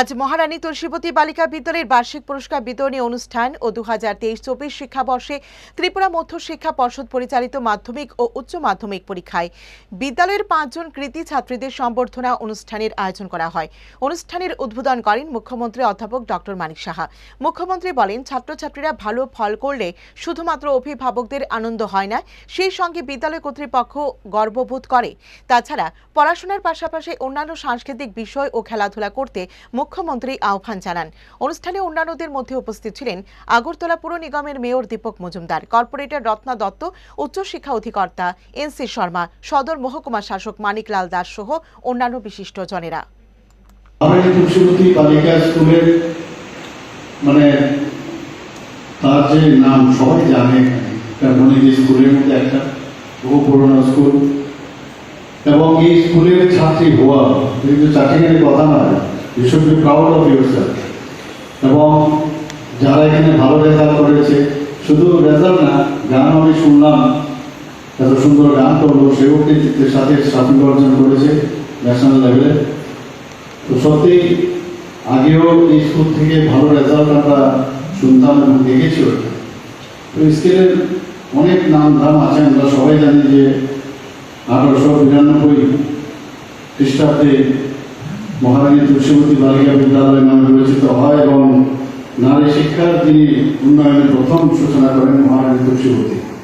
আজ মহারানী তুলসীবতী বালিকা বিদ্যালয়ের বার্ষিক পুরস্কার বিতরণী অনুষ্ঠান ও দু হাজার তেইশ চব্বিশ শিক্ষাবর্ষে ত্রিপুরা মধ্য শিক্ষা পর্ষদ পরিচালিত মাধ্যমিক ও উচ্চ মাধ্যমিক পরীক্ষায় বিদ্যালয়ের পাঁচজন কৃতি ছাত্রীদের সম্বর্ধনা অনুষ্ঠানের আয়োজন করা হয়। অনুষ্ঠানের উদ্বোধন করেন মুখ্যমন্ত্রী অধ্যাপক ডক্টর মানিক সাহা। মুখ্যমন্ত্রী বলেন, ছাত্রছাত্রীরা ভালো ফল করলে শুধুমাত্র অভিভাবকদের আনন্দ হয় না, সেই সঙ্গে বিদ্যালয় কর্তৃপক্ষ গর্ববোধ করে। তাছাড়া পড়াশোনার পাশাপাশি অন্যান্য সাংস্কৃতিক বিষয় ও খেলাধুলা করতে মুখ্যমন্ত্রী আহ্বান জানান। অনুষ্ঠানে অন্যান্যদের মধ্যে উপস্থিত ছিলেন আগরতলা পুর নিগমের মেয়র দীপক মজুমদার, কর্পোরেটর রত্না দত্ত উচ্চশিক্ষা অধিকর্তা এন সি শর্মা, সদর মহকুমা শাসক মানিকলাল দাস সহ অন্যান্য বালিকা স্কুলের মানে তার যে নাম সবাই জানে তেমনই যে স্কুলের মধ্যে একটা বহু পুরোনো স্কুল, এবং এই স্কুলের ছাত্রী হওয়া কিন্তু চাকরির কথা নয় you should be proud of your এবং যারা এখানে ভালো রেজাল্ট করেছে, শুধু রেজাল্ট না, গান আমি শুনলাম, এত সুন্দর গান করল সেও কৃতিত্বের সাথে স্বাধীন অর্জন করেছে ন্যাশনাল লেভেলে তো সত্যি, আগেও স্কুল থেকে ভালো রেজাল্ট আমরা শুনতাম এবং দেখেছিও। তো স্কেলের অনেক নাম ধাম আছে, আমরা সবাই জানি যে আঠারোশো বিরানব্বই খ্রিস্টাব্দে মহারানী তুলসীবতী বালিকা বিদ্যালয় নামে পরিচিত হয় এবং নারী শিক্ষার তিনি উন্নয়নের প্রথম সূচনা করেন মহারানী তুলসীবতী